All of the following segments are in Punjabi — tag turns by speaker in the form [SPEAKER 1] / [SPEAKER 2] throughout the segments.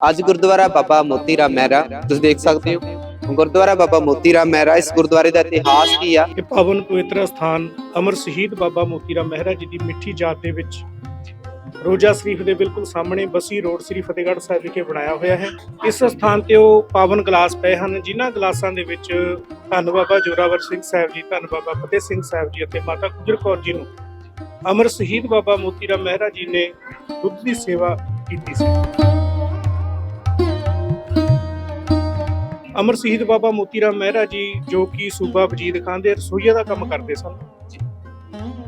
[SPEAKER 1] ਅੱਜ ਗੁਰਦੁਆਰਾ ਬਾਬਾ ਮੋਤੀ ਰਾਮ ਮਹਿਰਾ, ਤੁਸੀਂ ਦੇਖ ਸਕਦੇ ਹੋ। ਗੁਰਦੁਆਰਾ ਬਾਬਾ ਮੋਤੀ ਰਾਮ ਮਹਿਰਾ ਇਸ ਗੁਰਦੁਆਰੇ ਦਾ ਇਤਿਹਾਸ ਕੀ ਆ?
[SPEAKER 2] ਇਹ ਪਾਵਨ ਪਵਿੱਤਰ ਸਥਾਨ ਅਮਰ ਸ਼ਹੀਦ ਬਾਬਾ ਮੋਤੀ ਰਾਮ ਮਹਿਰਾ ਜੀ ਦੀ ਮਿੱਠੀ ਯਾਦ ਦੇ ਵਿੱਚ ਰੋਜ਼ਾ ਸ਼ਰੀਫ ਦੇ ਬਿਲਕੁਲ ਸਾਹਮਣੇ ਬਸੀ ਰੋਡ ਸ੍ਰੀ ਫਤਿਹਗੜ੍ਹ ਸਾਹਿਬ ਵਿਖੇ ਬਣਾਇਆ ਹੋਇਆ ਹੈ। ਇਸ ਸਥਾਨ ਤੇ ਉਹ ਪਾਵਨ ਗਲਾਸ ਪਏ ਹਨ, ਜਿਨ੍ਹਾਂ ਗਲਾਸਾਂ ਦੇ ਵਿੱਚ ਧੰਨ ਬਾਬਾ ਜੋਰਾਵਰ ਸਿੰਘ ਸਾਹਿਬ ਜੀ, ਧੰਨ ਬਾਬਾ ਫਤਿਹ ਸਿੰਘ ਸਾਹਿਬ ਜੀ ਅਤੇ ਮਾਤਾ ਗੁਜਰ ਕੌਰ ਜੀ ਨੂੰ ਅਮਰ ਸ਼ਹੀਦ ਬਾਬਾ ਮੋਤੀ ਰਾਮ ਮਹਿਰਾ ਜੀ ਨੇ ਦੁੱਧ ਦੀ ਸੇਵਾ ਕੀਤੀ ਸੀ। ਅਮਰ ਸ਼ਹੀਦ ਬਾਬਾ ਮੋਤੀ ਰਾਮ ਮਹਿਰਾ ਜੀ ਜੋ ਕਿ ਸੂਬਾ ਵਜੀਦ ਖਾਨ ਦੇ ਰਸੋਈਏ ਦਾ ਕੰਮ ਕਰਦੇ ਸਨ।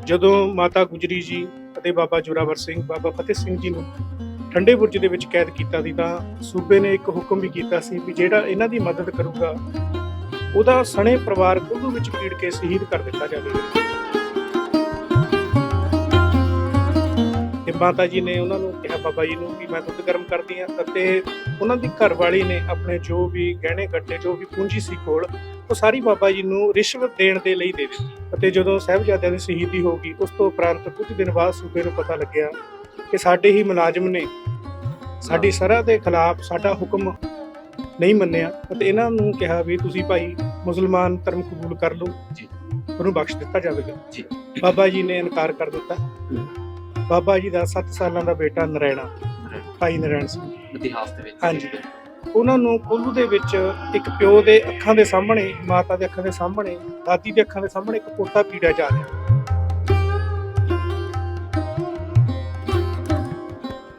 [SPEAKER 2] ਜਦੋਂ ਮਾਤਾ ਗੁਜਰੀ ਜੀ ਅਤੇ ਬਾਬਾ ਜੋਰਾਵਰ ਸਿੰਘ, ਬਾਬਾ ਫਤਿਹ ਸਿੰਘ ਜੀ ਨੂੰ ਠੰਡੇ ਬੁਰਜ ਦੇ ਵਿੱਚ ਕੈਦ ਕੀਤਾ ਸੀ ਤਾਂ ਸੂਬੇ ਨੇ ਇੱਕ ਹੁਕਮ ਵੀ ਕੀਤਾ ਸੀ ਵੀ ਜਿਹੜਾ ਇਹਨਾਂ ਦੀ ਮਦਦ ਕਰੂਗਾ, ਉਹਦਾ ਸਣੇ ਪਰਿਵਾਰ ਕੁੱਲੂ ਵਿੱਚ ਪੀੜ ਕੇ ਸ਼ਹੀਦ ਕਰ ਦਿੱਤਾ ਜਾਵੇਗਾ। ਤੇ ਮਾਤਾ ਜੀ ਨੇ ਉਹਨਾਂ ਨੂੰ ਕਿਹਾ ਬਾਬਾ ਜੀ ਨੂੰ ਵੀ ਮੈਂ ਦੁੱਧ ਗਰਮ ਕਰਦੀ ਹਾਂ। ਅਤੇ ਉਹਨਾਂ ਦੀ ਘਰਵਾਲੀ ਨੇ ਆਪਣੇ ਜੋ ਵੀ ਗਹਿਣੇ ਗੱਟੇ ਜੋ ਵੀ ਪੂੰਜੀ ਸੀ ਕੋਲ ਉਹ ਸਾਰੀ ਬਾਬਾ ਜੀ ਨੂੰ ਰਿਸ਼ਵਤ ਦੇਣ ਦੇ ਲਈ ਦੇ ਦਿੱਤੀ। ਅਤੇ ਜਦੋਂ ਸਾਹਿਬਜ਼ਾਦਿਆਂ ਦੀ ਸ਼ਹੀਦੀ ਹੋ ਗਈ ਉਸ ਤੋਂ ਉਪਰੰਤ ਕੁਝ ਦਿਨ ਬਾਅਦ ਸੂਬੇ ਨੂੰ ਪਤਾ ਲੱਗਿਆ ਕਿ ਸਾਡੇ ਹੀ ਮੁਲਾਜ਼ਮ ਨੇ ਸਾਡੀ ਸਰਹੱਦ ਦੇ ਖਿਲਾਫ ਸਾਡਾ ਹੁਕਮ ਨਹੀਂ ਮੰਨਿਆ ਅਤੇ ਇਹਨਾਂ ਨੂੰ ਕਿਹਾ ਵੀ ਤੁਸੀਂ ਭਾਈ ਮੁਸਲਮਾਨ ਧਰਮ ਕਬੂਲ ਕਰ ਲਓ।
[SPEAKER 1] ਜੀ।
[SPEAKER 2] ਤੁਹਾਨੂੰ ਬਖਸ਼ ਦਿੱਤਾ ਜਾਵੇਗਾ।
[SPEAKER 1] ਜੀ।
[SPEAKER 2] ਬਾਬਾ ਜੀ ਨੇ ਇਨਕਾਰ ਕਰ ਦਿੱਤਾ। ਬਾਬਾ ਜੀ ਦਾ 7 ਸਾਲਾਂ ਦਾ ਬੇਟਾ ਨਰੈਣਾ। ਭਾਈ ਨਰੈਣ ਸਿੰਘ।
[SPEAKER 1] ਇਤਿਹਾਸ ਦੇ ਵਿੱਚ।
[SPEAKER 2] ਹਾਂਜੀ। ਉਹਨਾਂ ਨੂੰ ਕੋਲੂ ਦੇ ਵਿੱਚ ਇੱਕ ਪਿਓ ਦੇ ਅੱਖਾਂ ਦੇ ਸਾਹਮਣੇ ਮਾਤਾ ਦੇ ਅੱਖਾਂ ਦੇ ਸਾਹਮਣੇ ਦਾਦੀ ਦੇ ਅੱਖਾਂ ਦੇ ਸਾਹਮਣੇ ਇੱਕ ਪੋਤਾ ਪੀੜਿਆ ਜਾ ਰਿਹਾ।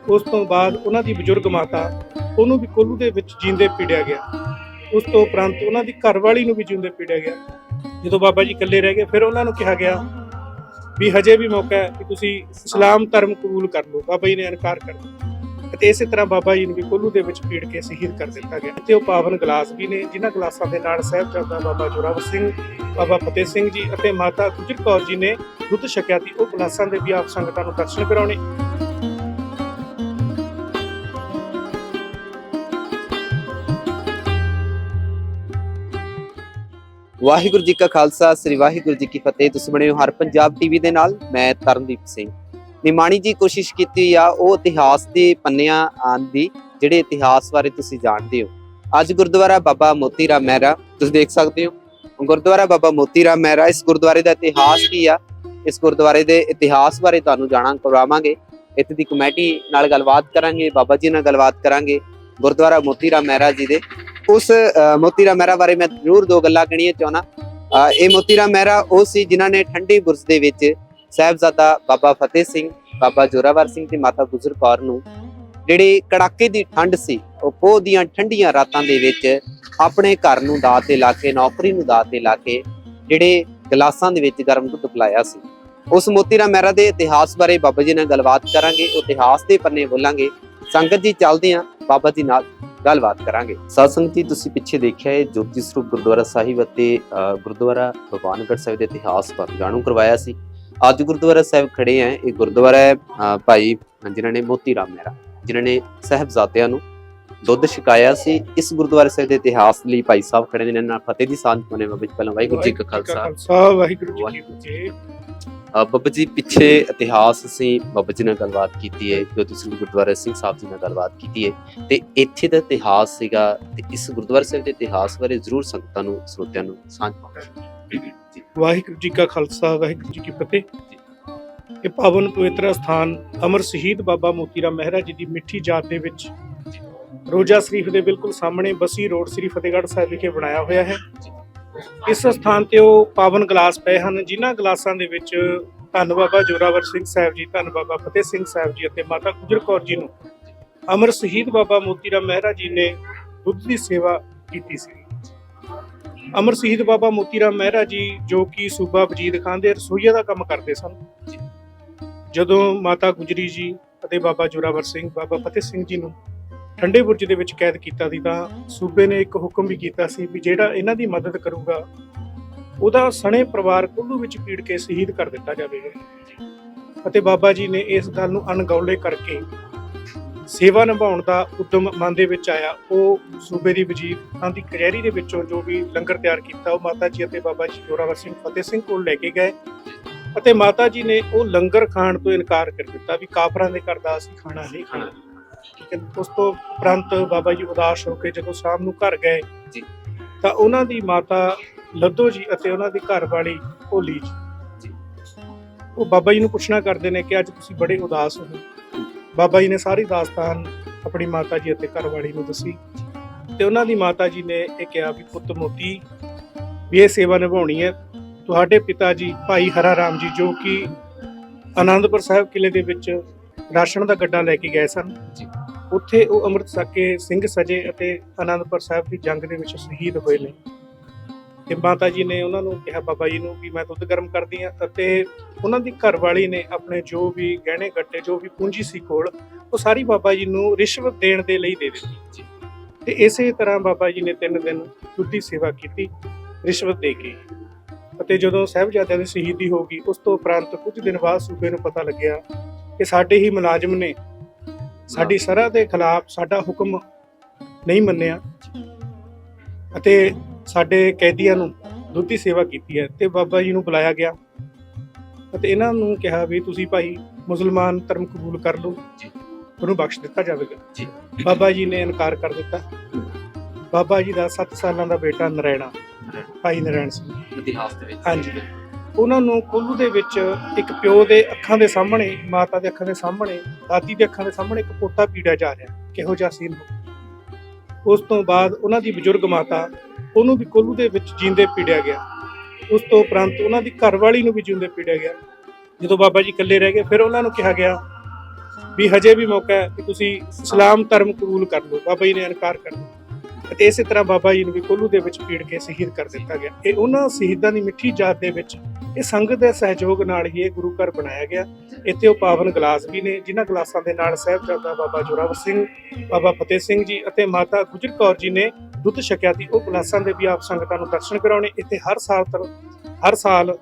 [SPEAKER 2] ਉਸ ਤੋਂ ਬਾਅਦ ਉਹਨਾਂ ਦੀ ਬਜ਼ੁਰਗ ਮਾਤਾ ਉਹਨੂੰ ਵੀ ਕੋਲੂ ਦੇ ਵਿੱਚ ਜਿੰਦੇ ਪੀੜਿਆ ਗਿਆ। ਉਸ ਤੋਂ ਉਪਰੰਤ ਉਹਨਾਂ ਦੀ ਘਰਵਾਲੀ ਨੂੰ ਵੀ ਜਿੰਦੇ ਪੀੜਿਆ ਗਿਆ। ਜਦੋਂ ਬਾਬਾ ਜੀ ਇਕੱਲੇ ਰਹਿ ਗਏ ਫਿਰ ਉਹਨਾਂ ਨੂੰ ਕਿਹਾ ਗਿਆ ਵੀ ਹਜੇ ਵੀ ਮੌਕਾ ਹੈ ਕਿ ਤੁਸੀਂ ਇਸਲਾਮ ਧਰਮ ਕਬੂਲ ਕਰ ਲਓ, ਬਾਬਾ ਜੀ ਨੇ ਇਨਕਾਰ ਕਰ ਦਿੱਤਾ। ਅਤੇ ਇਸੇ ਤਰ੍ਹਾਂ ਬਾਬਾ ਜੀ ਨੂੰ ਵੀ ਕੋਲੂ ਦੇ ਵਿੱਚ ਪੀੜ ਕੇ ਸ਼ਹੀਦ ਕਰ ਦਿੱਤਾ ਗਿਆ। ਤੇ ਉਹ ਪਾਵਨ ਗਲਾਸ ਵੀ ਨੇ, ਜਿਨ੍ਹਾਂ ਗਲਾਸਾਂ ਦੇ ਨਾਲ ਸਾਹਿਬਜ਼ਾਦਾ ਬਾਬਾ ਜੋਰਾਵਰ ਸਿੰਘ, ਬਾਬਾ ਫਤਿਹ ਸਿੰਘ ਜੀ ਅਤੇ ਮਾਤਾ ਗੁਜਰ ਕੌਰ ਜੀ ਨੇ ਦੁੱਧ ਛਕਿਆ ਸੀ। ਉਹ ਗਲਾਸਾਂ ਦੇ ਵੀ ਆਪ ਸੰਗਤਾਂ ਨੂੰ ਦਰਸ਼ਨ ਕਰਾਉਣੇ।
[SPEAKER 1] ਵਾਹਿਗੁਰੂ ਜੀ ਕਾ ਖਾਲਸਾ, ਸ੍ਰੀ ਵਾਹਿਗੁਰੂ ਜੀ ਕੀ ਫਤਿਹ। ਤੁਸੀਂ ਬਣੇ ਹੋ ਹਰ ਪੰਜਾਬ ਟੀਵੀ ਦੇ ਨਾਲ, ਮੈਂ ਤਰਨਦੀਪ ਸਿੰਘ। ਨਿਮਾਣੀ ਜੀ ਕੋਸ਼ਿਸ਼ ਕੀਤੀ ਆ ਉਹ ਇਤਿਹਾਸ ਦੇ ਪੰਨਿਆਂ ਆਉਣ ਦੀ, ਜਿਹੜੇ ਇਤਿਹਾਸ ਬਾਰੇ ਤੁਸੀਂ ਜਾਣਦੇ ਹੋ। ਅੱਜ ਗੁਰਦੁਆਰਾ ਬਾਬਾ ਮੋਤੀ ਰਾਮ ਮਹਿਰਾ, ਤੁਸੀਂ ਦੇਖ ਸਕਦੇ ਹੋ। ਗੁਰਦੁਆਰਾ ਬਾਬਾ ਮੋਤੀ ਰਾਮ ਮਹਿਰਾ, ਇਸ ਗੁਰਦੁਆਰੇ ਦਾ ਇਤਿਹਾਸ ਕੀ ਆ? ਇਸ ਗੁਰਦੁਆਰੇ ਦੇ ਇਤਿਹਾਸ ਬਾਰੇ ਤੁਹਾਨੂੰ ਜਾਣਾਂ ਕਰਵਾਵਾਂਗੇ ਇੱਥੇ ਦੀ ਕਮੇਟੀ ਨਾਲ ਗੱਲਬਾਤ ਕਰਾਂਗੇ, ਬਾਬਾ ਜੀ ਨਾਲ ਗੱਲਬਾਤ ਕਰਾਂਗੇ। ਗੁਰਦੁਆਰਾ ਮੋਤੀ ਰਾਮ ਮਹਿਰਾ ਜੀ ਦੇ। ਉਸ ਮੋਤੀਰਾ ਮਹਿਰਾ ਬਾਰੇ ਮੈਂ ਜ਼ਰੂਰ ਦੋ ਗੱਲਾਂ ਕਹਿਣੀਆਂ ਚਾਹਣਾ ਇਹ ਮੋਤੀਰਾ ਮਹਿਰਾ ਉਹ ਸੀ ਜਿਨ੍ਹਾਂ ਨੇ ਠੰਡੀ ਬੁਰਜ ਦੇ ਵਿੱਚ ਸਾਹਿਬਜ਼ਾਦਾ ਬਾਬਾ ਫਤਿਹ ਸਿੰਘ, ਬਾਬਾ ਜੋਰਾਵਰ ਸਿੰਘ ਤੇ ਮਾਤਾ ਗੁਜਰ ਕੌਰ ਨੂੰ ਜਿਹੜੀ ਕੜਾਕੇ ਦੀ ਠੰਡ ਸੀ, ਉਹ ਪੋਹ ਦੀਆਂ ਠੰਡੀਆਂ ਰਾਤਾਂ ਦੇ ਵਿੱਚ ਆਪਣੇ ਘਰ ਨੂੰ ਦਾਅ ਤੇ ਲਾ ਕੇ, ਨੌਕਰੀ ਨੂੰ ਦਾਅ ਤੇ ਲਾ ਕੇ ਜਿਹੜੇ ਗਲਾਸਾਂ ਦੇ ਵਿੱਚ ਗਰਮ ਦੁੱਧ ਪਿਲਾਇਆ ਸੀ। ਉਸ ਮੋਤੀਰਾ ਮਹਿਰਾ ਦੇ ਇਤਿਹਾਸ ਬਾਰੇ ਬਾਬਾ ਜੀ ਨਾਲ ਗੱਲਬਾਤ ਕਰਾਂਗੇ, ਉਹ ਇਤਿਹਾਸ ਦੇ ਪੰਨੇ ਬੋਲਾਂਗੇ। ਸੰਗਤ ਜੀ ਚੱਲਦੇ ਆਂ ਬਾਬਾ ਜੀ ਨਾਲ। ਗੱਲਬਾਤ ਕਰਾਂਗੇ। ਸਤਸੰਗ ਜੀ ਤੁਸੀਂ ਪਿੱਛੇ ਦੇਖਿਆ ਹੈ ਜੋਤੀ ਸਰੂਪ ਗੁਰਦੁਆਰਾ ਸਾਹਿਬ ਅਤੇ ਗੁਰਦੁਆਰਾ ਭਗਵਾਨਗੜ੍ਹ ਸਾਹਿਬ ਦੇ ਇਤਿਹਾਸ ਪਰ ਜਾਣੂ ਕਰਵਾਇਆ ਸੀ। ਅੱਜ ਗੁਰਦੁਆਰਾ ਸਾਹਿਬ ਖੜੇ ਆ। ਇਹ ਗੁਰਦੁਆਰਾ ਹੈ ਭਾਈ ਜਿਨ੍ਹਾਂ ਨੇ ਮੋਤੀ ਰਾਮ ਮਹਿਰਾ ਜਿਨ੍ਹਾਂ ਨੇ ਸਾਹਿਬਜ਼ਾਦਿਆਂ ਨੂੰ ਦੁੱਧ ਛਕਾਇਆ ਸੀ। ਇਸ ਗੁਰਦੁਆਰਾ ਸਾਹਿਬ ਦੇ ਇਤਿਹਾਸ ਲਈ ਭਾਈ ਸਾਹਿਬ ਖੜੇ ਨੇ। ਨਾਲ ਫਤਿਹ ਦੀ ਸਾਂਝ ਪਾਉਣੇ ਬਾਬਾ ਜੀ। ਪਹਿਲਾਂ ਵਾਹਿਗੁਰੂ ਜੀ ਕਾ ਖਾਲਸਾ।
[SPEAKER 2] ਵਾਹਿਗੁਰੂ ਜੀ ਕੀ ਫਤਿਹ।
[SPEAKER 1] ਬਾਬਾ ਜੀ, ਪਿੱਛੇ ਇਤਿਹਾਸ ਅਸੀਂ ਬਾਬਾ ਜੀ ਨਾਲ ਗੱਲਬਾਤ ਕੀਤੀ ਹੈ, ਜੋ ਤੁਸੀਂ ਗੁਰਦੁਆਰਾ ਸਿੰਘ ਸਾਹਿਬ ਜੀ ਨਾਲ ਗੱਲਬਾਤ ਕੀਤੀ ਹੈ, ਤੇ ਇੱਥੇ ਦਾ ਇਤਿਹਾਸ ਸੀਗਾ ਤੇ ਇਸ ਗੁਰਦੁਆਰਾ ਸਾਹਿਬ ਦੇ ਇਤਿਹਾਸ ਬਾਰੇ ਜ਼ਰੂਰ ਸੰਗਤਾਂ ਨੂੰ, ਸਰੋਤਿਆਂ ਨੂੰ ਸਾਂਝ ਪਾਓ।
[SPEAKER 2] ਵਾਹਿਗੁਰੂ ਜੀ ਕਾ ਖਾਲਸਾ, ਵਾਹਿਗੁਰੂ ਜੀ ਕੀ ਫਤਿਹ। ਇਹ ਪਾਵਨ ਪਵਿੱਤਰ ਸਥਾਨ ਅਮਰ ਸ਼ਹੀਦ ਬਾਬਾ ਮੋਤੀ ਰਾਮ ਮਹਿਰਾ ਜੀ ਦੀ ਮਿੱਠੀ ਯਾਦ ਦੇ ਵਿੱਚ ਰੋਜ਼ਾ ਸ਼ਰੀਫ ਦੇ ਬਿਲਕੁਲ ਸਾਹਮਣੇ ਬਸੀ ਰੋਡ ਸ੍ਰੀ ਫਤਿਹਗੜ੍ਹ ਸਾਹਿਬ ਵਿਖੇ ਬਣਾਇਆ ਹੋਇਆ ਹੈ। ਇਸ ਸਥਾਨ ਤੇ ਉਹ ਪਾਵਨ ਗਲਾਸ ਪਏ ਹਨ। ਜਿਨ੍ਹਾਂ ਗਲਾਸਾਂ ਦੇ ਵਿੱਚ ਧੰਨ ਬਾਬਾ ਜੋਰਾਵਰ ਸਿੰਘ ਸਾਹਿਬ ਜੀ, ਧੰਨ ਬਾਬਾ ਫਤਿਹ ਸਿੰਘ ਸਾਹਿਬ ਜੀ ਅਤੇ ਮਾਤਾ ਗੁਜਰ ਕੌਰ ਜੀ ਨੂੰ ਅਮਰ ਸ਼ਹੀਦ ਬਾਬਾ ਮੋਤੀ ਰਾਮ ਮਹਿਰਾ ਜੀ ਨੇ ਦੁੱਧ ਦੀ ਸੇਵਾ ਕੀਤੀ ਸੀ। ਅਮਰ ਸ਼ਹੀਦ ਬਾਬਾ ਮੋਤੀ ਰਾਮ ਮਹਿਰਾ ਜੀ ਜੋ ਕਿ ਸੂਬਾ ਵਜੀਦ ਖਾਨ ਦੇ ਰਸੋਈਏ ਦਾ ਕੰਮ ਕਰਦੇ ਸਨ। ਜਦੋਂ ਮਾਤਾ ਗੁਜਰੀ ਜੀ ਅਤੇ ਬਾਬਾ ਜੋਰਾਵਰ ਸਿੰਘ, ਬਾਬਾ ਫਤਿਹ ਸਿੰਘ ਜੀ ਨੂੰ ਠੰਡੇ ਬੁਰਜ ਦੇ ਵਿੱਚ ਕੈਦ ਕੀਤਾ ਸੀ ਤਾਂ ਸੂਬੇ ਨੇ ਇੱਕ ਹੁਕਮ ਵੀ ਕੀਤਾ ਸੀ ਵੀ ਜਿਹੜਾ ਇਹਨਾਂ ਦੀ ਮਦਦ ਕਰੂਗਾ, ਉਹਦਾ ਸਣੇ ਪਰਿਵਾਰ ਕੁੱਲੂ ਵਿੱਚ ਪੀੜ ਕੇ ਸ਼ਹੀਦ ਕਰ ਦਿੱਤਾ ਜਾਵੇਗਾ। ਅਤੇ ਬਾਬਾ ਜੀ ਨੇ ਇਸ ਗੱਲ ਨੂੰ ਅਣਗੌਲੇ ਕਰਕੇ ਸੇਵਾ ਨਿਭਾਉਣ ਦਾ ਉਦਮ ਮਨ ਦੇ ਵਿੱਚ ਆਇਆ। ਉਹ ਸੂਬੇ ਦੀ ਵਜ਼ੀਰ ਖਾਨ ਦੀ ਕਚਹਿਰੀ ਦੇ ਵਿੱਚੋਂ ਜੋ ਵੀ ਲੰਗਰ ਤਿਆਰ ਕੀਤਾ, ਉਹ ਮਾਤਾ ਜੀ ਅਤੇ ਬਾਬਾ ਜੀ ਜੋਰਾਵਰ ਸਿੰਘ ਫਤਿਹ ਸਿੰਘ ਕੋਲ ਲੈ ਕੇ ਗਏ ਅਤੇ ਮਾਤਾ ਜੀ ਨੇ ਉਹ ਲੰਗਰ ਖਾਣ ਤੋਂ ਇਨਕਾਰ ਕਰ ਦਿੱਤਾ ਵੀ ਕਾਫਰਾਂ ਦੇ ਘਰ ਦਾ ਅਸੀਂ ਖਾਣਾ ਨਹੀਂ ਖਾਣਾ। ਠੀਕ ਹੈ। ਉਸ ਤੋਂ ਉਪਰੰਤ ਬਾਬਾ ਜੀ ਉਦਾਸ ਹੋ ਕੇ ਜਦੋਂ ਸ਼ਾਮ ਨੂੰ ਘਰ ਗਏ
[SPEAKER 1] ਜੀ।
[SPEAKER 2] ਤਾਂ ਉਹਨਾਂ ਦੀ ਮਾਤਾ ਲੱਦੋ ਜੀ ਅਤੇ ਉਹਨਾਂ ਦੀ ਘਰ ਵਾਲੀ ਭੋਲੀ ਜੀ। ਉਹ ਬਾਬਾ ਜੀ ਨੂੰ ਪੁੱਛਣਾ ਕਰਦੇ ਨੇ ਕਿ ਅੱਜ ਤੁਸੀਂ ਬੜੇ ਉਦਾਸ ਹੋ। ਬਾਬਾ ਜੀ ਨੇ ਸਾਰੀ ਦਾਸਤਾਨ ਆਪਣੀ ਮਾਤਾ ਜੀ ਅਤੇ ਘਰ ਵਾਲੀ ਨੂੰ ਦੱਸੀ। ਤੇ ਉਹਨਾਂ ਦੀ ਮਾਤਾ ਜੀ ਨੇ ਇਹ ਕਿਹਾ ਵੀ ਪੁੱਤ ਮੋਤੀ ਵੀ ਇਹ ਸੇਵਾ ਨਿਭਾਉਣੀ ਹੈ। ਤੁਹਾਡੇ ਪਿਤਾ ਜੀ ਭਾਈ ਹਰਾ ਰਾਮ ਜੀ ਜੋ ਕਿ ਆਨੰਦਪੁਰ ਸਾਹਿਬ ਕਿਲੇ ਦੇ ਵਿੱਚ ਰਾਸ਼ਨ ਦਾ ਗੱਡਾ ਲੈ ਕੇ ਗਏ ਸਨ
[SPEAKER 1] ਜੀ।
[SPEAKER 2] ਉੱਥੇ ਉਹ ਅੰਮ੍ਰਿਤ ਛਕ ਕੇ ਸਿੰਘ ਸਜੇ ਅਤੇ ਆਨੰਦਪੁਰ ਸਾਹਿਬ ਦੀ ਜੰਗ ਦੇ ਵਿੱਚ ਸ਼ਹੀਦ ਹੋਏ ਨੇ ਤੇ ਮਾਤਾ ਜੀ ਨੇ ਉਹਨਾਂ ਨੂੰ ਕਿਹਾ ਬਾਬਾ ਜੀ ਨੂੰ ਵੀ ਮੈਂ ਦੁੱਧ ਗਰਮ ਕਰਦੀ ਹਾਂ ਅਤੇ ਉਹਨਾਂ ਦੀ ਘਰਵਾਲੀ ਨੇ ਆਪਣੇ ਜੋ ਵੀ ਗਹਿਣੇ ਗੱਟੇ ਜੋ ਵੀ ਪੂੰਜੀ ਸੀ ਕੋਲ ਉਹ ਸਾਰੀ ਬਾਬਾ ਜੀ ਨੂੰ ਰਿਸ਼ਵਤ ਦੇਣ ਦੇ ਲਈ ਦੇ ਦਿੱਤੀ
[SPEAKER 1] ਜੀ।
[SPEAKER 2] ਤੇ ਇਸੇ ਤਰ੍ਹਾਂ ਬਾਬਾ ਜੀ ਨੇ ਤਿੰਨ ਦਿਨ ਦੁੱਧ ਸੇਵਾ ਕੀਤੀ ਰਿਸ਼ਵਤ ਦੇ ਕੇ ਅਤੇ ਜਦੋਂ ਸਾਹਿਬਜ਼ਾਦਿਆਂ ਦੀ ਸ਼ਹੀਦੀ ਹੋ ਗਈ ਉਸ ਤੋਂ ਉਪਰੰਤ ਕੁਝ ਦਿਨ ਬਾਅਦ ਸੂਬੇ ਨੂੰ ਪਤਾ ਲੱਗਿਆ ਕਿ ਸਾਡੇ ਹੀ ਮੁਲਾਜ਼ਮ ਨੇ ਸਾਡੀ ਸਰਹ ਦੇ ਖਿਲਾਫ ਸਾਡਾ ਹੁਕਮ ਨਹੀਂ ਮੰਨਿਆ ਅਤੇ ਸਾਡੇ ਕੈਦੀਆਂ ਨੂੰ ਦੁੱਧ ਸੇਵਾ ਕੀਤੀ ਹੈ ਤੇ ਬਾਬਾ ਜੀ ਨੂੰ ਬੁਲਾਇਆ ਗਿਆ ਅਤੇ ਇਹਨਾਂ ਨੂੰ ਕਿਹਾ ਵੀ ਤੁਸੀਂ ਭਾਈ ਮੁਸਲਮਾਨ ਧਰਮ ਕਬੂਲ ਕਰ ਲਓ
[SPEAKER 1] ਜੀ।
[SPEAKER 2] ਤੁਹਾਨੂੰ ਬਖਸ਼ ਦਿੱਤਾ ਜਾਵੇਗਾ
[SPEAKER 1] ਜੀ।
[SPEAKER 2] ਬਾਬਾ ਜੀ ਨੇ ਇਨਕਾਰ ਕਰ ਦਿੱਤਾ ਬਾਬਾ ਜੀ ਦਾ 7 ਸਾਲਾਂ ਦਾ ਬੇਟਾ ਨਰੈਣਾ ਭਾਈ ਨਰੈਣ ਸਿੰਘ
[SPEAKER 1] ਇਤਿਹਾਸ ਦੇ ਵਿੱਚ
[SPEAKER 2] ਹਾਂਜੀ। ਉਹਨਾਂ ਨੂੰ ਕੋਲੂ ਦੇ ਵਿੱਚ ਇੱਕ ਪਿਓ ਦੇ ਅੱਖਾਂ ਦੇ ਸਾਹਮਣੇ, ਮਾਤਾ ਦੇ ਅੱਖਾਂ ਦੇ ਸਾਹਮਣੇ, ਦਾਦੀ ਦੇ ਅੱਖਾਂ ਦੇ ਸਾਹਮਣੇ ਇੱਕ ਪੋਤਾ ਪੀੜਿਆ ਜਾ ਰਿਹਾ। ਕਿਹੋ ਜਿਹਾ ਸੀਨ ਹੋ ਉਸ ਤੋਂ ਬਾਅਦ ਉਹਨਾਂ ਦੀ ਬਜ਼ੁਰਗ ਮਾਤਾ ਉਹਨੂੰ ਵੀ ਕੋਲੂ ਦੇ ਵਿੱਚ ਜਿੰਦੇ ਪੀੜਿਆ ਗਿਆ। ਉਸ ਤੋਂ ਉਪਰੰਤ ਉਹਨਾਂ ਦੀ ਘਰਵਾਲੀ ਨੂੰ ਵੀ ਜਿੰਦੇ ਪੀੜਿਆ ਗਿਆ। ਜਦੋਂ ਬਾਬਾ ਜੀ ਇਕੱਲੇ ਰਹਿ ਗਏ, ਫਿਰ ਉਹਨਾਂ ਨੂੰ ਕਿਹਾ ਗਿਆ ਵੀ ਹਜੇ ਵੀ ਮੌਕਾ ਹੈ ਕਿ ਤੁਸੀਂ ਇਸਲਾਮ ਧਰਮ ਕਬੂਲ ਕਰ ਲਓ। ਬਾਬਾ ਜੀ ਨੇ ਇਨਕਾਰ ਕਰ ਦਿੱਤਾ। ਅਤੇ ਇਸੇ ਤਰ੍ਹਾਂ ਬਾਬਾ ਜੀ ਨੂੰ ਵੀ ਕੋਲੂ ਦੇ ਵਿੱਚ ਪੀੜ ਕੇ ਸ਼ਹੀਦ ਕਰ ਦਿੱਤਾ ਗਿਆ। ਇਹ ਉਹਨਾਂ ਸ਼ਹੀਦਾਂ ਦੀ ਮਿੱਠੀ ਯਾਦ ਦੇ ਵਿੱਚ ਇਹ ਸੰਗਤ ਦੇ ਸਹਿਯੋਗ ਨਾਲ ਹੀ ਇਹ ਗੁਰੂ ਘਰ ਬਣਾਇਆ ਗਿਆ। ਇੱਥੇ ਉਹ ਪਾਵਨ ਗਲਾਸ ਵੀ ਨੇ, ਜਿਨ੍ਹਾਂ ਗਲਾਸਾਂ ਦੇ ਨਾਲ ਸਾਹਿਬਜ਼ਾਦਾ ਬਾਬਾ ਜੋਰਾਵਰ ਸਿੰਘ, ਬਾਬਾ ਫਤਿਹ ਸਿੰਘ ਜੀ ਅਤੇ ਮਾਤਾ ਗੁਜਰ ਕੌਰ ਜੀ ਨੇ ਦੁੱਧ ਛਕਿਆ ਸੀ। ਉਹ ਗਲਾਸਾਂ ਦੇ ਵੀ ਆਪ ਸੰਗਤਾਂ ਨੂੰ ਦਰਸ਼ਨ ਕਰਾਉਣੇ। ਇੱਥੇ ਹਰ ਸਾਲ ਤਰ, ਹਰ ਸਾਲ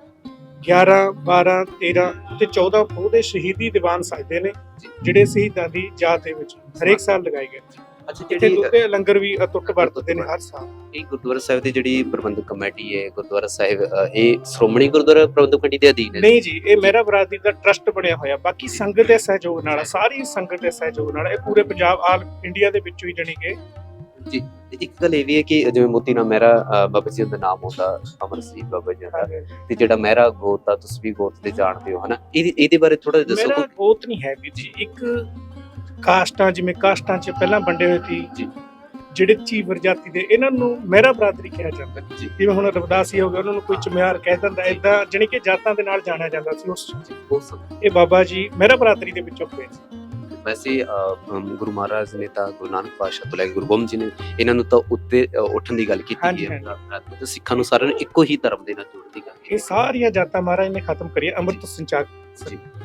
[SPEAKER 2] 11 12 13 ਤੇ 14 ਪੋਹ ਦੇ ਸ਼ਹੀਦੀ ਦੀਵਾਨ ਸਜਦੇ ਨੇ, ਜਿਹੜੇ ਸ਼ਹੀਦਾਂ ਦੀ ਯਾਦ ਦੇ ਵਿੱਚ ਹਰੇਕ ਸਾਲ ਲਗਾਏ ਗਏ
[SPEAKER 1] ਅੱਛਾ
[SPEAKER 2] ਇੱਥੇ
[SPEAKER 1] ਜਿਹੜੀ
[SPEAKER 2] ਦੁੱਧ ਦੇ ਲੰਗਰ ਵੀ ਅਟੁੱਟ ਵਰਤਦੇ ਨੇ ਹਰ ਸਾਲ।
[SPEAKER 1] ਇਹ ਗੁਰਦੁਆਰਾ ਸਾਹਿਬ ਦੀ ਜਿਹੜੀ ਪ੍ਰਬੰਧਕ ਕਮੇਟੀ ਹੈ ਗੁਰਦੁਆਰਾ ਸਾਹਿਬ ਅ, ਇਹ ਸ਼੍ਰੋਮਣੀ ਗੁਰਦੁਆਰਾ ਪ੍ਰਬੰਧਕ ਕਮੇਟੀ ਦੇ ਅਧੀਨ ਹੈ?
[SPEAKER 2] ਨਹੀਂ ਜੀ ਇਹ ਮੇਰਾ ਬਰਾਦਰੀ ਦਾ ਟਰਸਟ ਬਣਿਆ ਹੋਇਆ। ਬਾਕੀ ਸੰਗਤ ਦੇ ਸਹਿਯੋਗ ਨਾਲ ਸਾਰੀ ਸੰਗਤ ਦੇ ਸਹਿਯੋਗ ਨਾਲ ਇਹ ਪੂਰੇ ਪੰਜਾਬ ਆਲ ਇੰਡੀਆ ਦੇ ਵਿੱਚੋਂ ਹੀ ਜਣੀ ਕਿ
[SPEAKER 1] ਜੀ ਤੇ ਇੱਕ ਗੱਲ ਇਹ ਵੀ ਹੈ ਕਿ ਜਿਵੇਂ ਮੋਤੀ ਨਾ ਮਹਿਰਾ ਅ, ਬਾਬਾ ਜੀ ਦਾ ਨਾਮ ਹੁੰਦਾ ਅਮਰ ਸਿੰਘ ਬਾਬਾ ਜੀ ਦਾ ਤੇ ਜਿਹੜਾ ਮਹਿਰਾ ਗੋਤ ਆ ਤੁਸੀਂ ਵੀ ਗੋਤ ਦੇ ਜਾਣਦੇ ਹੋ ਹਨਾ? ਇਹਦੇ ਇਹਦੇ ਬਾਰੇ ਥੋੜਾ ਦੱਸੋ
[SPEAKER 2] ਮੇਰਾ ਗੋਤ ਨਹੀਂ ਹੈ ਵੀਰ ਜੀ ਇੱਕ ਕਾਸਟਾਂ ਜਿਵੇਂ ਕਾਸਟਾਂ 'ਚ ਪਹਿਲਾਂ ਵੰਡੇ ਹੋਏ ਸੀ। ਜਿਹੜੇ ਚੀਵਰ ਜਾਤੀ ਦੇ ਇਹਨਾਂ ਨੂੰ ਮਹਿਰਾ ਬਰਾਦਰੀ ਕਿਹਾ ਜਾਂਦਾ
[SPEAKER 1] ਜੀ।
[SPEAKER 2] ਜਿਵੇਂ ਹੁਣ ਰਵਦਾਸੀ ਹੋ ਗਿਆ ਉਹਨਾਂ ਨੂੰ ਕੋਈ ਚਮਿਆਰ ਕਹਿ ਦਿੰਦਾ ਇਦਾਂ ਜਾਣੀ ਕਿ ਜਾਤਾਂ ਦੇ ਨਾਲ ਜਾਣਿਆ ਜਾਂਦਾ ਸੀ ਉਸ ਇਹ ਬਾਬਾ ਜੀ ਮਹਿਰਾ ਬਰਾਦਰੀ ਦੇ ਵਿੱਚੋਂ ਹੋਏ ਸੀ
[SPEAKER 1] ਵੈਸੇ ਗੁਰੂ ਮਹਾਰਾਜ ਨੇ ਤਾਂ ਗੁਰੂ ਨਾਨਕ ਪਾਤਸ਼ਾਹ ਤੋਂ ਲੈ ਕੇ ਗੁਰੂ ਗੋਬਿੰਦ ਜੀ ਨੇ ਇਹਨਾਂ ਨੂੰ ਤਾਂ ਉੱਤੇ ਉੱਠਣ ਦੀ ਗੱਲ ਕੀਤੀ ਹੈ। ਤੇ ਸਿੱਖਾਂ ਨੂੰ ਸਾਰਿਆਂ ਨੂੰ ਇੱਕੋ ਹੀ ਧਰਮ ਦੇ ਨਾਲ ਜੋੜਨ ਦੀ ਗੱਲ
[SPEAKER 2] ਇਹ ਸਾਰੀਆਂ ਜਾਤਾਂ ਮਹਾਰਾਜ ਨੇ ਖਤਮ ਕਰੀਆਂ। ਅੰਮ੍ਰਿਤ ਸੰਚਾਰ।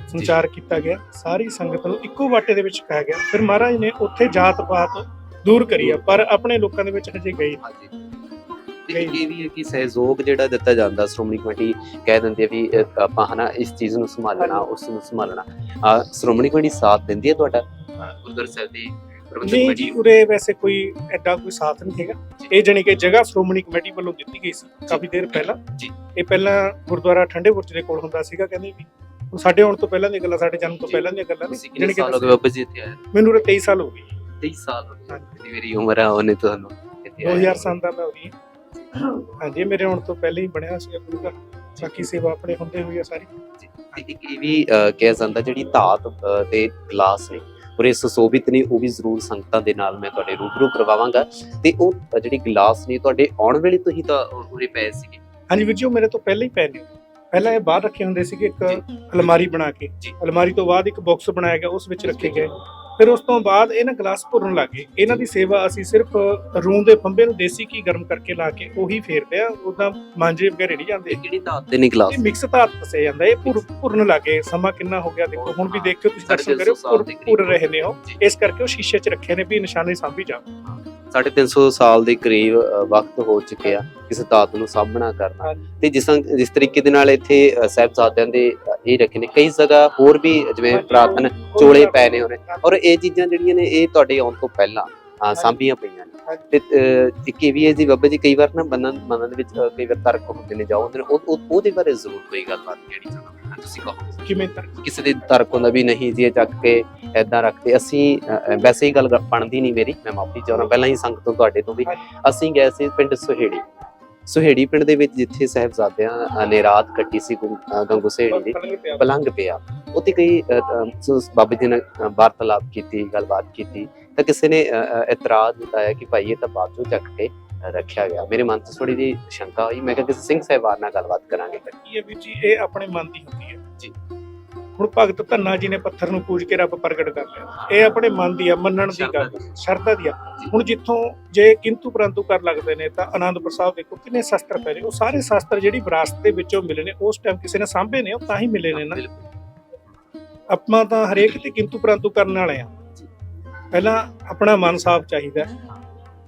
[SPEAKER 2] ਸੰਚਾਰ ਕੀਤਾ ਗਿਆ। ਸਾਰੀ ਸੰਗਤ ਨੂੰ ਇੱਕੋ ਵਾਟੇ ਦੇ ਵਿੱਚ ਪਾਇਆ ਗਿਆ। ਫਿਰ ਮਹਾਰਾਜ ਨੇ ਉੱਥੇ ਜਾਤ ਪਾਤ ਦੂਰ ਕਰੀ ਆ ਪਰ ਆਪਣੇ ਲੋਕਾਂ ਦੇ ਵਿੱਚ ਹਜੇ ਗਈ
[SPEAKER 1] ਹਾਂਜੀ। ਤੇ ਇਹ ਵੀ ਹੈ ਕਿ ਸਹਿਯੋਗ ਜਿਹੜਾ ਦਿੱਤਾ ਜਾਂਦਾ ਸ਼੍ਰੋਮਣੀ ਕਮੇਟੀ ਕਹਿ ਦਿੰਦੀ ਹੈ ਵੀ ਆਪਾਂ ਹਨਾ ਇਸ ਚੀਜ਼ ਨੂੰ ਸੰਭਾਲਣਾ ਉਸ ਨੂੰ ਸੰਭਾਲਣਾ। ਸ਼੍ਰੋਮਣੀ ਕਮੇਟੀ ਸਾਥ ਦਿੰਦੀ ਹੈ ਤੁਹਾਡਾ? ਗੁਰਦੁਆਰਾ ਸਾਹਿਬ ਦੀ
[SPEAKER 2] ਨਹੀਂ ਜੀ ਉਰੇ ਵੈਸੇ ਕੋਈ ਐਡਾ ਕੋਈ ਸਾਥ ਨਹੀਂ ਹੈਗਾ। ਇਹ ਜਾਣੀ ਕਿ ਜਗ੍ਹਾ ਸ਼੍ਰੋਮਣੀ ਕਮੇਟੀ ਵੱਲੋਂ ਦਿੱਤੀ ਗਈ ਸੀ ਕਾਫੀ ਦੇਰ ਪਹਿਲਾਂ।
[SPEAKER 1] ਜੀ।
[SPEAKER 2] ਇਹ ਪਹਿਲਾਂ ਗੁਰਦੁਆਰਾ ਠੰਡੇ ਬੁਰਜ ਦੇ ਕੋਲ ਹੁੰਦਾ ਸੀਗਾ ਕਹਿੰਦੇ ਵੀ। ਉਹ ਸਾਡੇ ਆਉਣ ਤੋਂ ਪਹਿਲਾਂ ਦੀਆਂ ਗੱਲਾਂ ਸਾਡੇ ਜਨਮ ਤੋਂ। ਪਹਿਲਾਂ ਦੀਆਂ ਗੱਲਾਂ ਨੇ। ਜਾਣੀ ਕਿ
[SPEAKER 1] ਸਾਲ ਹੋ ਗਏ ਬਾਬਾ ਜੀ ਇੱਥੇ ਆਏ
[SPEAKER 2] ਮੈਨੂੰ ਉਰੇ 23 ਸਾਲ ਹੋ ਗਏ।
[SPEAKER 1] 23 ਸਾਲ ਹੋ ਗਏ। ਮੇਰੀ ਉਮਰ ਹੈ ਉਹਨੇ ਤੁਹਾਨੂੰ ਇੱਥੇ ਆਏ
[SPEAKER 2] 2000 ਸਾਲ ਦਾ ਮੈਂ ਹੋ ਰਹੀ ਹਾਂ। ਹਾਂਜੀ ਮੇਰੇ ਆਉਣ ਤੋਂ ਪਹਿਲਾਂ ਹੀ ਬਣਿਆ ਸੀ ਗੁਰੂ ਘਰ। ਬਾਕੀ ਸੇਵਾ ਆਪਣੇ ਹੁੰਦੇ ਹੋਈ ਆ ਸਾਰੀ।
[SPEAKER 1] ਇੱਕ ਇਹ ਵੀ ਅ, ਕਿਹਾ ਜਾਂਦਾ ਜਿਹੜੀ ਧਾਤ ਅ, ਦੇ ਗਲਾਸ ਨੇ ਇਹ ਸੁਸ਼ੋਭਿਤ ਨੇ ਉਹ ਵੀ ਜ਼ਰੂਰ ਸੰਗਤਾਂ ਦੇ ਨਾਲ ਮੈਂ ਤੁਹਾਡੇ ਰੂਬਰੂ ਕਰਵਾਵਾਂਗਾ। ਤੇ ਉਹ ਅ, ਜਿਹੜੀ ਗਲਾਸ ਨੇ ਤੁਹਾਡੇ ਆਉਣ ਵੇਲੇ ਤੋਂ ਹੀ ਤਾਂ ਉਰੇ ਪਏ ਸੀਗੇ।
[SPEAKER 2] ਹਾਂਜੀ ਵੀਰ ਜੀ ਉਹ ਮੇਰੇ ਤੋਂ ਪਹਿਲਾਂ ਹੀ ਪਏ ਨੇ। ਪਹਿਲਾਂ ਇਹ ਬਾਹਰ ਰੱਖੇ ਹੁੰਦੇ ਸੀਗੇ ਇੱਕ। ਅਲਮਾਰੀ ਬਣਾ ਕੇ।
[SPEAKER 1] ਜੀ।
[SPEAKER 2] ਅਲਮਾਰੀ ਤੋਂ ਬਾਅਦ ਇੱਕ ਬਾਕਸ ਬਣਾਇਆ ਗਿਆ ਉਸ ਵਿੱਚ ਰੱਖੇ ਗਏ। ਫਿਰ ਉਸ ਤੋਂ ਬਾਅਦ ਇਹ ਨਾ ਗਲਾਸ ਭੁਰਨ ਲੱਗੇ ਇਹਨਾਂ ਦੀ ਸੇਵਾ ਅਸੀਂ ਸਿਰਫ ਰੂੰ ਦੇ ਫੰਬੇ ਨੂੰ ਦੇਸੀ ਘੀ ਗਰਮ ਕਰਕੇ ਲਾ ਕੇ ਉਹੀ ਫੇਰਦੇ ਆ ਉਹਦਾ ਮਾਂਜੇ ਵਗੈਰੇ ਨਹੀਂ ਜਾਂਦੇ।
[SPEAKER 1] ਕਿਹੜੀ ਧਾਤ ਦੇ ਨੇ ਗਲਾਸ?
[SPEAKER 2] ਇਹ ਮਿਕਸ ਧਾਤ ਫਸੇ ਜਾਂਦਾ। ਇਹ ਭੁਰ ਭੁਰਨ ਲੱਗੇ ਸਮਾਂ ਕਿੰਨਾ ਹੋ ਗਿਆ ਦੇਖੋ। ਹੁਣ ਵੀ ਦੇਖਿਓ ਤੁਸੀਂ ਦਰਸ਼ਨ ਕਰਿਓ। ਭੁਰ। ਭੁਰ ਰਹੇ ਨੇ ਉਹ।
[SPEAKER 1] ਜੀ।
[SPEAKER 2] ਇਸ ਕਰਕੇ ਉਹ ਸ਼ੀਸ਼ੇ 'ਚ ਰੱਖੇ ਨੇ ਵੀ ਨਿਸ਼ਾਨੀ ਸਾਂਭੀ ਜਾਵੇ
[SPEAKER 1] 350 ਸਾਲ ਦੇ ਕਰੀਬ ਵਕਤ ਹੋ ਚੁੱਕਿਆ ਕਿਸੇ ਧਾਤ ਨੂੰ ਸਾਹਮਣਾ ਕਰਨਾ। ਤੇ ਜਿਸ ਜਿਸ ਤਰੀਕੇ ਦੇ ਨਾਲ ਇੱਥੇ ਸਾਹਿਬਜ਼ਾਦਿਆਂ ਦੇ ਇਹ ਰੱਖੇ ਨੇ। ਕਈ ਜਗ੍ਹਾ ਹੋਰ ਵੀ ਜਿਵੇਂ ਪ੍ਰਾਤਨ ਚੋਲੇ ਪੈ ਨੇ ਉਹਨੇ ਔਰ ਇਹ ਚੀਜ਼ਾਂ ਜਿਹੜੀਆਂ ਨੇ ਇਹ ਤੁਹਾਡੇ ਆਉਣ ਤੋਂ ਪਹਿਲਾਂ ਸਾਂਭੀਆਂ ਪਈਆਂ ਨੇ। ਤੇ ਇੱਕ ਇਹ ਵੀ ਹੈ ਜੀ ਬਾਬਾ ਜੀ ਕਈ ਵਾਰ ਨਾ ਬੰਦਨ ਦੇ ਵਿੱਚ ਕਈ ਵਾਰ ਤਰਕ ਹੁੰਦੇ ਨੇ ਜਾਓ ਹੁੰਦੇ ਨੇ ਉਹ ਉਹ- ਉਹਦੇ ਬਾਰੇ ਜ਼ਰੂਰ ਕੋਈ ਗੱਲਬਾਤ ਜਿਹੜੀ ਚਾਹੁੰਦਾ ਤੁਸੀਂ ਕਹੋ।
[SPEAKER 2] ਕਿਵੇਂ ਤਰ
[SPEAKER 1] ਕਿਸੇ ਦੇ ਤਰਕ ਹੁੰਦਾ ਵੀ ਨਹੀਂ ਜੀ ਚੱਕ ਕੇ ਐਦਾਂ ਰੱਖਦੇ। ਅਸੀਂ ਵੈਸੇ ਹੀ ਗੱਲ ਬਣਦੀ ਨਹੀਂ ਮੇਰੀ ਮੈਂ ਮਾਫੀ ਚਾਹੁੰਦਾ। ਪਹਿਲਾਂ ਹੀ ਸੰਗਤ ਤੋਂ ਤੁਹਾਡੇ ਤੋਂ ਵੀ। ਅਸੀਂ ਗਏ ਸੀ ਪਿੰਡ ਸੁਹੇੜੀ। ਸੁਹੇੜੀ ਪਿੰਡ ਦੇ ਵਿੱਚ ਜਿੱਥੇ ਸਾਹਿਬਜ਼ਾਦਿਆਂ ਨੇ ਰਾਤ ਕੱਟੀ ਸੀ ਗੰਗੂ ਸਹੇੜੀ ਦੀ ਪਲੰਗ ਪਿਆ। ਉੱਥੇ ਕਈ ਬਾਬੇ ਜੀ ਨੇ ਵਾਰਤਾਲਾਪ ਕੀਤੀ ਗੱਲਬਾਤ ਕੀਤੀ। ਤਾਂ ਕਿਸੇ ਨੇ ਇਤਰਾਜ਼ ਜਤਾਇਆ ਕਿ ਭਾਈ ਇਹ ਤਾਂ ਬਾਅਦ ਚੋਂ ਚੱਕ ਕੇ ਰੱਖਿਆ ਗਿਆ। ਮੇਰੇ ਮਨ 'ਚ ਥੋੜੀ ਜਿਹੀ ਸ਼ੰਕਾ ਹੋਈ। ਮੈਂ ਕਿਹਾ ਕਿਸੇ ਸਿੰਘ ਸਾਹਿਬਾਨ ਨਾਲ ਗੱਲਬਾਤ ਕਰਾਂਗੇ।
[SPEAKER 2] ਕੀ ਹੈ ਵੀ ਜੀ? ਇਹ ਆਪਣੇ ਮਨ ਦੀ ਹੁੰਦੀ ਹੈ।
[SPEAKER 1] ਜੀ।
[SPEAKER 2] ਹੁਣ ਭਗਤ ਧੰਨਾ ਜੀ ਨੇ ਪੱਥਰ ਨੂੰ ਪੂਜ ਕੇ ਰੱਬ ਪ੍ਰਗਟ ਕਰ ਲਿਆ। ਇਹ ਆਪਣੇ ਮਨ ਦੀ ਆ ਮੰਨਣ ਦੀ ਗੱਲ ਸ਼ਰਧਾ ਦੀ। ਆ। ਹੁਣ ਜਿੱਥੋਂ ਜੇ ਕਿੰਤੂ ਪ੍ਰੰਤੂ ਕਰ ਲੱਗਦੇ ਨੇ ਤਾਂ ਆਨੰਦਪੁਰ ਸਾਹਿਬ ਦੇਖੋ ਕਿੰਨੇ ਸ਼ਸਤਰ ਪਏ ਨੇ ਉਹ ਸਾਰੇ ਸ਼ਸਤਰ ਜਿਹੜੀ ਵਿਰਾਸਤ ਦੇ ਵਿੱਚੋਂ ਮਿਲੇ ਨੇ ਉਸ ਟਾਈਮ ਕਿਸੇ ਨੇ ਸਾਂਭੇ ਨੇ ਉਹ ਤਾਂ ਹੀ ਮਿਲੇ ਨੇ ਨਾ। ਆਪਾਂ ਤਾਂ ਹਰੇਕ ਤੇ ਕਿੰਤੂ ਪ੍ਰੰਤੂ ਕਰਨ ਵਾਲੇ ਆ। ਪਹਿਲਾਂ ਆਪਣਾ ਮਨ ਸਾਫ਼ ਚਾਹੀਦਾ।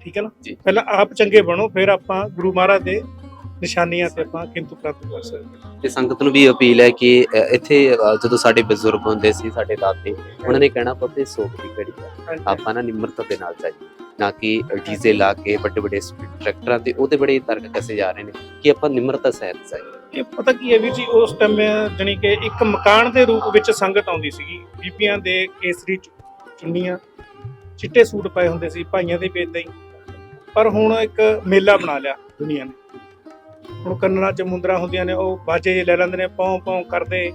[SPEAKER 2] ਠੀਕ ਹੈ ਨਾ। ਪਹਿਲਾਂ ਆਪ ਚੰਗੇ ਬਣੋ ਫਿਰ ਆਪਾਂ ਗੁਰੂ ਮਹਾਰਾਜ ਦੇ ਨਿਸ਼ਾਨੀਆਂ ਤੇ ਆਪਾਂ ਕਿੰਤੂ ਪ੍ਰੰਤੂ ਕਰ ਸਕਦੇ।
[SPEAKER 1] ਤੇ ਸੰਗਤ ਨੂੰ ਵੀ ਅਪੀਲ ਹੈ ਕਿ ਅ, ਇੱਥੇ ਅ, ਜਦੋਂ ਸਾਡੇ ਬਜ਼ੁਰਗ ਹੁੰਦੇ ਸੀ ਸਾਡੇ ਦਾਦੇ ਉਹਨਾਂ ਨੇ ਕਹਿਣਾ ਪੁੱਤੇ ਸੋਖ ਦੀ ਘੜੀ ਹੈ। ਆਪਾਂ ਨਾ ਨਿਮਰਤਾ ਦੇ ਨਾਲ ਚਾਹੀਏ ਨਾ ਕਿ ਡੀਜ਼ੇ ਲਾ ਕੇ ਵੱਡੇ ਵੱਡੇ ਟਰੈਕਟਰਾਂ ਤੇ ਉਹਦੇ ਬੜੇ ਤਰਕ ਕਸੇ ਜਾ ਰਹੇ ਨੇ ਕਿ ਆਪਾਂ ਨਿਮਰਤਾ ਸਹਿਤ ਚਾਹੀਏ
[SPEAKER 2] ਇਹ ਪਤਾ ਕੀ ਹੈ ਵੀਰ ਜੀ ਉਸ ਟਾਈਮ ਜਾਣੀ ਕਿ ਇੱਕ ਮਕਾਨ ਦੇ ਰੂਪ ਵਿੱਚ ਸੰਗਤ ਆਉਂਦੀ ਸੀਗੀ। ਬੀਬੀਆਂ ਦੇ ਕੇਸਰੀ ਚੁ- ਚੁੰਨੀਆਂ ਚਿੱਟੇ ਸੂਟ ਪਾਏ ਹੁੰਦੇ ਸੀ ਭਾਈਆਂ ਦੇ ਵੀ ਏਦਾਂ ਹੀ। ਪਰ ਹੁਣ ਇੱਕ ਮੇਲਾ ਬਣਾ ਲਿਆ ਦੁਨੀਆ ਨੇ। ਹੁਣ ਕੰਨਾਂ 'ਚ ਮੁੰਦਰਾ ਹੁੰਦੀਆਂ ਨੇ ਉਹ ਬਾਜੇ ਜਿਹੇ ਲੈ ਲੈਂਦੇ ਨੇ ਪੌਂ ਪੌਂ ਕਰਦੇ।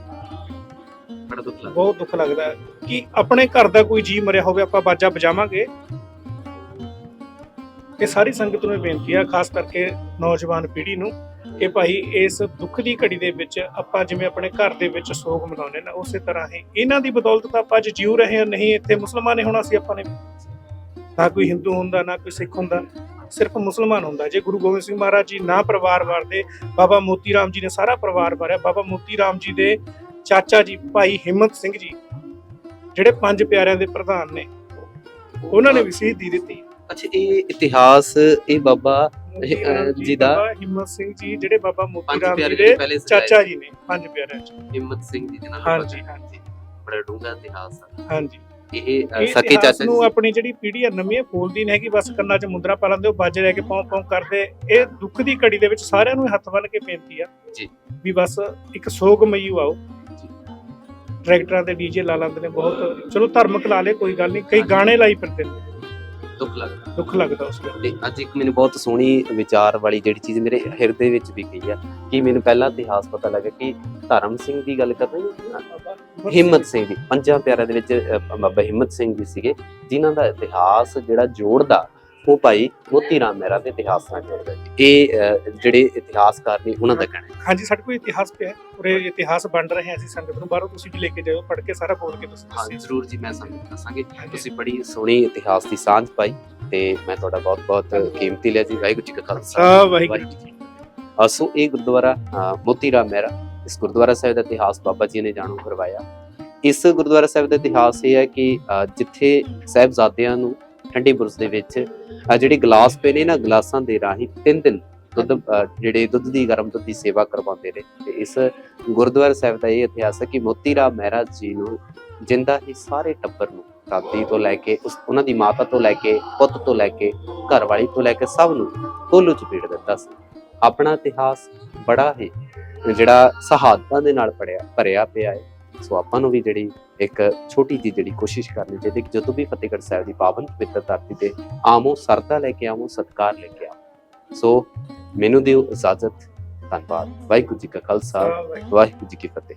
[SPEAKER 1] ਬੜਾ ਦੁੱਖ ਲੱਗਦਾ।
[SPEAKER 2] ਬਹੁਤ ਦੁੱਖ ਲੱਗਦਾ ਹੈ ਕਿ ਆਪਣੇ ਘਰ ਦਾ ਕੋਈ ਜੀ ਮਰਿਆ ਹੋਵੇ ਆਪਾਂ ਬਾਜਾ ਵਜਾਵਾਂਗੇ। ਇਹ ਸਾਰੀ ਸੰਗਤ ਨੂੰ ਇਹ ਬੇਨਤੀ ਹੈ ਖਾਸ ਕਰਕੇ ਨੌਜਵਾਨ ਪੀੜ੍ਹੀ ਨੂੰ ਕਿ ਭਾਈ ਇਸ ਦੁੱਖ ਦੀ ਘੜੀ ਦੇ ਵਿੱਚ ਆਪਾਂ ਜਿਵੇਂ ਆਪਣੇ ਘਰ ਦੇ ਵਿੱਚ ਸੋਗ ਮਨਾਉਂਦੇ ਨਾ ਉਸੇ ਤਰ੍ਹਾਂ ਹੀ ਇਹਨਾਂ ਦੀ ਬਦੌਲਤ ਤਾਂ ਆਪਾਂ ਅੱਜ ਜਿਉ ਰਹੇ ਹਾਂ ਨਹੀਂ ਇੱਥੇ ਮੁਸਲਮਾਨ ਨੇ ਹੋਣਾ ਸੀ ਆਪਾਂ ਨੇ। ਨਾ ਕੋਈ ਹਿੰਦੂ ਹੁੰਦਾ ਨਾ ਕੋਈ ਸਿੱਖ ਹੁੰਦਾ। ਸਿਰਫ ਮੁਸਲਮਾਨ ਹੁੰਦਾ। ਜੇ ਗੁਰੂ ਗੋਬਿੰਦ ਸਿੰਘ ਮਹਾਰਾਜ ਜੀ ਨਾ ਪਰਿਵਾਰ ਵਾਰਦੇ ਬਾਬਾ ਮੋਤੀ ਰਾਮ ਜੀ ਨੇ ਸਾਰਾ ਪਰਿਵਾਰ ਵਾਰਿਆ। ਬਾਬਾ ਮੋਤੀ ਰਾਮ ਜੀ ਦੇ ਚਾਚਾ ਜੀ ਭਾਈ ਹਿੰਮਤ ਸਿੰਘ ਜੀ ਜਿਹੜੇ ਪੰਜ ਪਿਆਰਿਆਂ ਦੇ ਪ੍ਰਧਾਨ ਨੇ ਉਹਨਾਂ ਨੇ ਵੀ ਸ਼ਹੀਦੀ ਦਿੱਤੀ।
[SPEAKER 1] ਅੱਛਾ ਇਹ ਇਤਿਹਾਸ ਇਹ ਬਾਬਾ ਜੀ ਦਾ-
[SPEAKER 2] ਹਿੰਮਤ ਸਿੰਘ ਜੀ ਜਿਹੜੇ ਬਾਬਾ ਮੋਤੀ ਰਾਮ ਜੀ ਦੇ ਚਾਚਾ ਜੀ ਨੇ ਪੰਜ ਪਿਆਰਿਆਂ ਚ।
[SPEAKER 1] ਹਿੰਮਤ ਸਿੰਘ ਜੀ ਦੇ ਨਾਲ
[SPEAKER 2] ਹਾਂਜੀ ਹਾਂਜੀ।
[SPEAKER 1] ਬੜਾ ਡੂੰਘਾ ਇਤਿਹਾਸ ਆ।
[SPEAKER 2] ਹਾਂਜੀ।
[SPEAKER 1] ਇਹ ਸਕੇ ਚਾਚਾ
[SPEAKER 2] ਨੂੰ ਆਪਣੀ ਜਿਹੜੀ ਪੀੜ੍ਹੀ ਆ ਨਵੀਂ ਇਹ ਫੋਲਦੀ ਨਹੀਂ ਹੈਗੀ ਬਸ ਕੰਨਾਂ 'ਚ ਮੁੰਦਰਾ ਪਾ ਲੈਂਦੇ ਉਹ ਬਾਜੇ ਲੈ ਕੇ ਪੌਂ ਪੌਂ ਕਰਦੇ। ਇਹ ਦੁੱਖ ਦੀ ਘੜੀ ਦੇ ਵਿੱਚ ਸਾਰਿਆਂ ਨੂੰ ਹੱਥ ਬੰਨ ਕੇ ਬੇਨਤੀ ਆ
[SPEAKER 1] ਜੀ।
[SPEAKER 2] ਵੀ ਬਸ ਇੱਕ ਸੋਗਮਈ ਆਓ। ਟਰੈਕਟਰਾਂ ਤੇ ਡੀਜੇ ਲਾ ਲੈਂਦੇ ਨੇ ਬਹੁਤ। ਚਲੋ ਧਾਰਮਿਕ ਲਾ ਲੇ ਕੋਈ ਗੱਲ ਨਹੀਂ। ਕਈ ਗਾਣੇ ਲਾਈ ਫਿਰਦੇ ਨੇ।
[SPEAKER 1] ਦੁੱਖ ਲੱਗਦਾ।
[SPEAKER 2] ਦੁੱਖ ਲੱਗਦਾ ਉਸ ਵੇਲੇ।
[SPEAKER 1] ਤੇ ਅੱਜ ਇੱਕ ਮੈਨੂੰ ਬਹੁਤ ਸੋਹਣੀ ਵਿਚਾਰ ਵਾਲੀ ਜਿਹੜੀ ਚੀਜ਼ ਮੇਰੇ ਹਿਰਦੇ ਵਿੱਚ ਵੀ ਗਈ ਆ ਕਿ ਮੈਨੂੰ ਪਹਿਲਾਂ ਇਤਿਹਾਸ ਪਤਾ ਲੱਗਾ ਕਿ ਧਰਮ ਸਿੰਘ ਦੀ ਗੱਲ ਕਰ ਰਹੇ ਹਾਂ। ਹਿੰਮਤ ਸਿੰਘ ਦੀ ਪੰਜਾਂ ਪਿਆਰਿਆਂ ਦੇ ਵਿੱਚ ਬਾਬਾ ਹਿੰਮਤ ਸਿੰਘ ਜੀ ਸੀਗੇ ਜਿਨ੍ਹਾਂ ਦਾ ਇਤਿਹਾਸ ਜਿਹੜਾ ਜੋੜਦਾ ਉਹ ਭਾਈ ਮੋਤੀ ਰਾਮ ਮਹਿਰਾ ਦੇ ਇਤਿਹਾਸ ਨਾਲ ਜੋੜਦਾ ਜੀ। ਇਹ ਜਿਹੜੇ ਇਤਿਹਾਸਕਾਰ ਨੇ ਉਹਨਾਂ ਦਾ ਕਹਿਣਾ ਹੈ।
[SPEAKER 2] ਹਾਂਜੀ ਸਾਡੇ ਕੋਲ ਇਤਿਹਾਸ ਪਿਆ ਇਹ ਇਤਿਹਾਸ ਵੰਡ ਰਹੇ ਹਾਂ ਅਸੀਂ ਸੰਗਤ ਨੂੰ। ਬਾਹਰੋਂ ਤੁਸੀਂ ਵੀ ਲੈ ਕੇ ਜਾਓ ਪੜ੍ਹ ਕੇ ਸਾਰਾ ਬੋਲ ਕੇ ਤੁਸੀਂ
[SPEAKER 1] ਹਾਂ ਜ਼ਰੂਰ ਜੀ ਮੈਂ ਸਾਨੂੰ ਦੱਸਾਂਗੇ। ਤੁਸੀਂ ਬੜੀ ਸੋਹਣੀ ਇਤਿਹਾਸ ਦੀ ਸਾਂਝ ਪਾਈ ਤੇ ਮੈਂ ਤੁਹਾਡਾ ਬਹੁਤ ਬਹੁਤ ਕੀਮਤੀ ਲਿਆ ਜੀ। ਵਾਹਿਗੁਰੂ ਜੀ ਕਾ ਖਾਲਸਾ।
[SPEAKER 2] ਵਾਹਿਗੁਰੂ ਜੀ ਕੀ
[SPEAKER 1] ਅ, ਸੋ ਇਹ ਗੁਰਦੁਆਰਾ ਮੋਤੀ ਰਾਮ ਮਹਿਰਾ ਇਸ ਗੁਰਦੁਆਰਾ ਸਾਹਿਬ ਦਾ ਇਤਿਹਾਸ ਬਾਬਾ ਜੀ ਨੇ ਜਾਣੂ ਕਰਵਾਇਆ। ਇਸ ਗੁਰਦੁਆਰਾ ਸਾਹਿਬ ਦਾ ਇਤਿਹਾਸ ਇਹ ਹੈ ਕਿ ਜਿੱਥੇ ਸਾਹਿਬਜ਼ਾਦਿਆਂ ਨੂੰ ਠੰਡੇ ਬੁਰਜ ਦੇ ਵਿੱਚ ਜਿਹੜੇ ਗਲਾਸ ਪਏ ਨੇ ਨਾ ਗਲਾਸਾਂ ਦੇ ਰਾਹੀਂ ਤਿੰਨ ਦਿਨ ਦੁੱਧ ਜਿਹੜੇ ਦੁੱਧ ਦੀ, ਗਰਮ ਦੁੱਧ ਦੀ ਸੇਵਾ ਕਰਵਾਉਂਦੇ ਨੇ। ਤੇ ਇਸ ਗੁਰਦੁਆਰਾ ਸਾਹਿਬ ਦਾ ਇਹ ਇਤਿਹਾਸ ਹੈ ਕਿ ਮੋਤੀ ਰਾਮ ਮਹਿਰਾ ਜੀ ਨੂੰ ਜਿੰਦਾ ਹੀ ਸਾਰੇ ਟੱਬਰ ਨੂੰ ਦਾਦੀ ਤੋਂ ਲੈ ਕੇ, ਉਸ, ਉਹਨਾਂ ਦੀ ਮਾਤਾ ਤੋਂ ਲੈ ਕੇ, ਪੁੱਤ ਤੋਂ ਲੈ ਕੇ ਘਰ ਵਾਲੀ ਤੋਂ ਲੈ ਕੇ ਸਭ ਨੂੰ ਤੋਲੂ ਚਪੇੜ ਦਿੱਤਾ ਸੀ। ਆਪਣਾ ਇਤਿਹਾਸ ਬੜਾ ਹੀ ਜਿਹੜਾ ਸ਼ਹਾਦਤਾਂ ਦੇ ਨਾਲ ਪੜਿਆ ਭਰਿਆ ਪਿਆ ਹੈ। ਸੋ ਆਪਾਂ ਨੂੰ ਵੀ ਜਿਹੜੀ ਇੱਕ ਛੋਟੀ ਜਿਹੀ ਜਿਹੜੀ ਕੋਸ਼ਿਸ਼ ਕਰਨੀ ਚਾਹੀਦੀ ਕਿ ਜਦੋਂ ਵੀ ਫਤਿਹਗੜ੍ਹ ਸਾਹਿਬ ਦੀ ਪਾਵਨ ਪਵਿੱਤਰ ਧਰਤੀ ਤੇ ਆਮੋ ਸਰਦਾ ਲੈ ਕੇ ਆਵੋ ਸਤਕਾਰ ਲੈ ਕੇ ਆਵੋ। ਸੋ ਮੈਨੂੰ ਦਿਓ ਇਜਾਜ਼ਤ। ਧੰਨਵਾਦ। ਵਾਹਿਗੁਰੂ ਜੀ ਕਾ ਖਾਲਸਾ। ਵਾਹਿਗੁਰੂ ਜੀ ਕੀ ਫਤਿਹ।